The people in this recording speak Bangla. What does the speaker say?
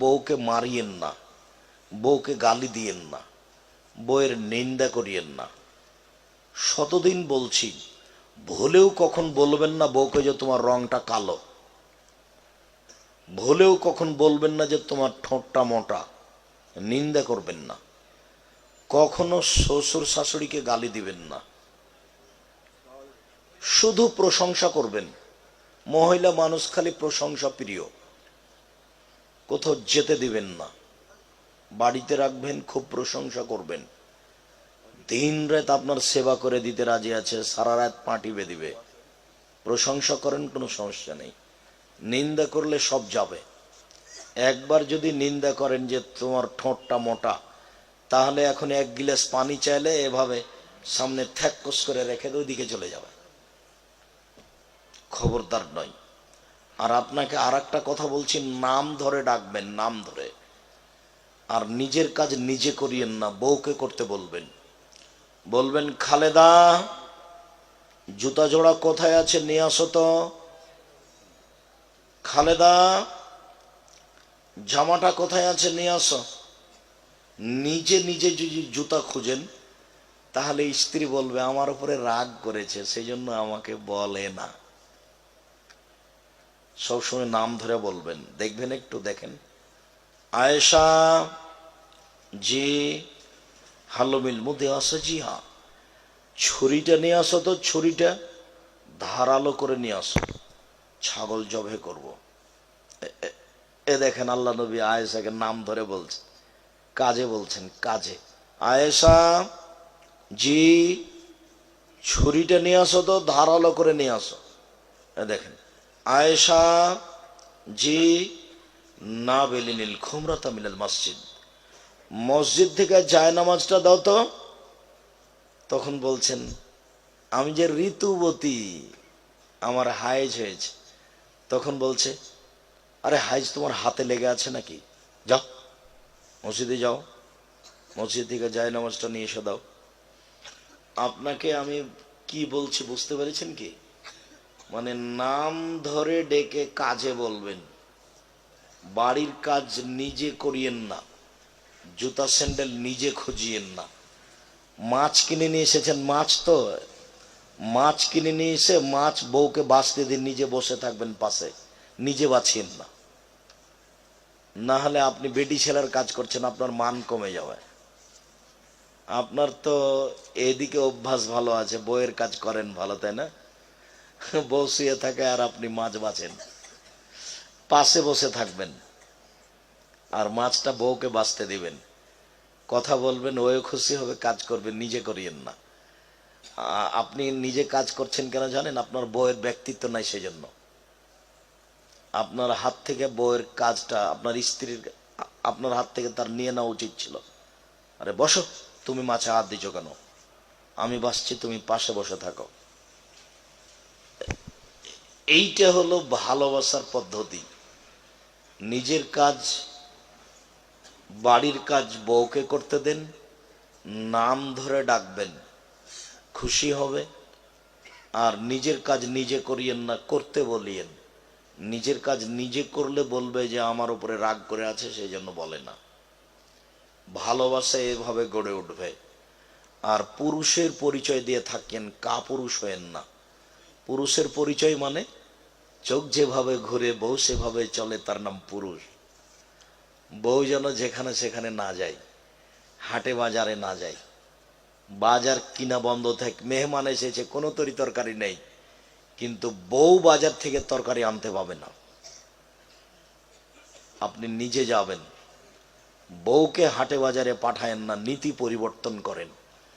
বউকে মারিয়েন না, বউকে গালি দিয়েন না, বউয়ের নিন্দা করিয়েন না। শতদিন বলছি, ভুলেও কখন বলবেন না বউকে যে তোমার রংটা কালো? ভুলেও কখন বলবেন না যে তোমার ঠোঁটটা মোটা? নিন্দা করবেন না। কখনো শ্বশুর শাশুড়িকে গালি দিবেন না। শুধু প্রশংসা করবেন। মহিলা মানুষ খালি প্রশংসা প্রিয়। কোথাও যেতে দিবেন না। বাড়িতে রাখবেন, খুব প্রশংসা করবেন। দিন রাত আপনার সেবা করে দিতে রাজি আছে, সারা রাত পাটিবে দিবে প্রশংসা করেন, কোনো সমস্যা নেই। নিন্দা করলে সব যাবে। একবার যদি নিন্দা করেন যে তোমার ঠোঁটটা মোটা, তাহলে এখন এক গিলাস পানি চাইলে এভাবে সামনে থ্যাককস করে রেখে ওইদিকে চলে যাবে। খবরদার নয়। আর আপনাকে আর একটা কথা বলছি, নাম ধরে ডাকবেন, নাম ধরে। আর নিজের কাজ নিজে করিয়েন না, বউকে করতে বলবেন। বলবেন, খালেদা জুতা জোড়া কোথায় আছে নিয়ে আসো তো। খালেদা, জামাটা কোথায় আছে নিয়ে আসো। নিজে নিজে যদি জুতা খুঁজেন, তাহলে স্ত্রী বলবে, আমার উপরে রাগ করেছে সেই জন্য আমাকে বলে না। সবসময় নাম ধরে বলবেন। দেখবেন একটু, দেখেন। আয়েশা, জি হালো মিল মধ্যে আসো জি হ্যাঁ ছুরিটা নিয়ে আসো তো, ছুরিটা ধারালো করে নিয়ে আসো। ছাগল জবে করব। এ দেখেন আল্লাহ নবী আয়েশাকে নাম ধরে বলছে। কাজে বলছেন, কাজে। আয়েশা, জি, ছুরিটা নিয়ে আসো তো, ধারালো করে নিয়ে আসো। এ দেখেন। আয়েশা, জি, না বেলিনিল খুমরাতা মিলাল মসজিদ। মসজিদ থেকে যায় নামাজটা দাও তো। তখন বলছেন, আমি যে ঋতুবতী, আমার হাইজ হয়েছে। তখন বলছে, আরে হাইজ তোমার হাতে লেগে আছে নাকি? যাও, মসজিদে যাও। মসজিদ থেকে যায় নামাজটা নিয়ে এসে দাও। আপনাকে আমি কি বলছি বুঝতে পেরেছেন কি? মানে নাম ধরে ডেকে কাজে বলবেন। বাড়ির কাজ নিজে করিয়েন না। জুতা স্যান্ডেল নিজে খুঁজিয়েন না। মাছ কিনে নিয়ে এসেছেন মাছ তো। মাছ কিনে নিয়ে এসে মাছ বউকে বাঁচতে দিন নিজে বসে থাকবেন পাশে। নিজে বাছিয়েন না। না হলে আপনি বেটি ছেলের কাজ করছেন, আপনার মান কমে যাবে। আপনার তো এদিকে অভ্যাস ভালো আছে বইয়ের কাজ করেন ভালো, তাই না? বউ শুয়ে থাকে আর আপনি মাছ বাঁচেন। পাশে বসে থাকবেন আর মাছটা বউকে বাঁচতে দিবেন। কথা বলবেন ওয়ে খুশি হবে, কাজ করবেন, নিজে করিয়েন না। আপনি নিজে কাজ করছেন কেন জানেন? আপনার বউয়ের ব্যক্তিত্ব নাই সেজন্য। আপনার হাত থেকে বউয়ের কাজটা, আপনার স্ত্রীর, আপনার হাত থেকে তার নিয়ে নেওয়া উচিত ছিল। আরে বসো, তুমি মাছে হাত দিচ্ছ কেন? আমি বাসছি তুমি পাশে বসে থাকো। এইটা হলো ভালোবাসার পদ্ধতি। নিজের কাজ, বাড়ির কাজ বউকে করতে দেন, নাম ধরে ডাকবেন, খুশি হবে, আর নিজের কাজ নিজে করিয়েন না, করতে বলিয়েন। নিজের কাজ নিজে করলে বলবে যে আমার উপরে রাগ করে আছে সেই জন্য বলে না। ভালোবাসা এভাবে গড়ে উঠবে। আর পুরুষের পরিচয় দিয়ে থাকেন কা পুরুষ হয়েন না। পুরুষের পরিচয় মানে চোখ যেভাবে ঘুরে, বউ সেভাবে চলে, তার নাম পুরুষ। বউ যেন যেখানে সেখানে না যায়, হাটে বাজারে না যায়, বাজার কিনা বন্ধ থাকে, মেহমান এসেছে, কোনো তরি তরকারি নেই, কিন্তু বউ বাজার থেকে তরকারি আনতে পাবে না। আপনি নিজে যাবেন, বউকে হাটে বাজারে পাঠায়েন না, নীতি পরিবর্তন করেন।